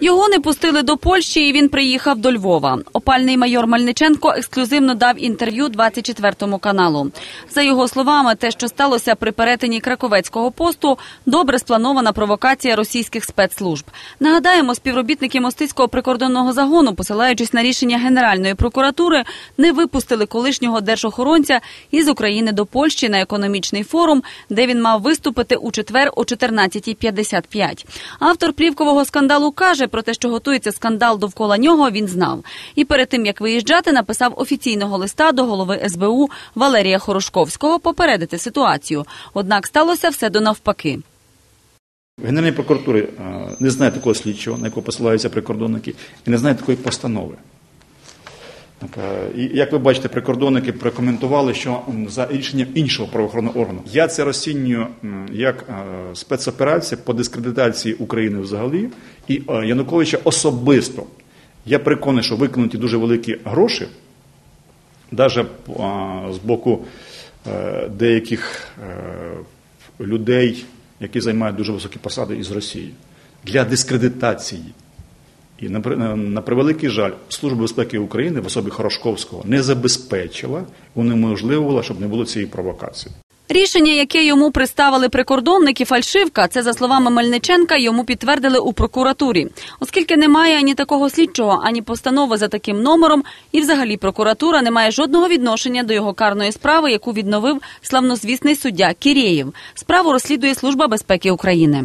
Його не пустили до Польщі, і він приїхав до Львова. Опальний майор Мельниченко ексклюзивно дав інтерв'ю 24 каналу. За його словами, те, що сталося при перетині Краковецького посту, добре спланована провокація російських спецслужб. Нагадаємо, співробітники мостицького прикордонного загону, посилаючись на рішення Генеральної прокуратури, не випустили колишнього держохоронця із України до Польщі на економічний форум, де він мав виступити у четвер о 14.55. Автор плівкового скандалу каже про те, що готується скандал довкола нього. Він знав. І перед тим як виїжджати, написав офіційного листа до голови СБУ Валерія Хорошковського попередити ситуацію. Однак сталося все до навпаки. Генеральної прокуратури е, не знає такого слідчого, на якого посилаються прикордонники, і не знає такої постанови. Е, І як ви бачите, прикордонники прокоментували, що за рішенням іншого правоохоронного органу я це розцінюю як е, спецоперація по дискредитації України взагалі і е, Януковича особисто. Я переконаний, що викинуті дуже великі гроші, навіть з боку деяких людей, які займають дуже високі посади із Росії, для дискредитації. І на, превеликий жаль, Служба безпеки України в особі Хорошковського не забезпечила, унеможливила, щоб не було цієї провокації. Рішення, яке йому приставили прикордонники, фальшивка. Це за словами Мельниченка. Йому підтвердили у прокуратурі, оскільки немає ані такого слідчого, ані постанови за таким номером, і взагалі прокуратура не має жодного відношення до його карної справи, яку відновив славнозвісний суддя Кірєєв. Справу розслідує Служба безпеки України.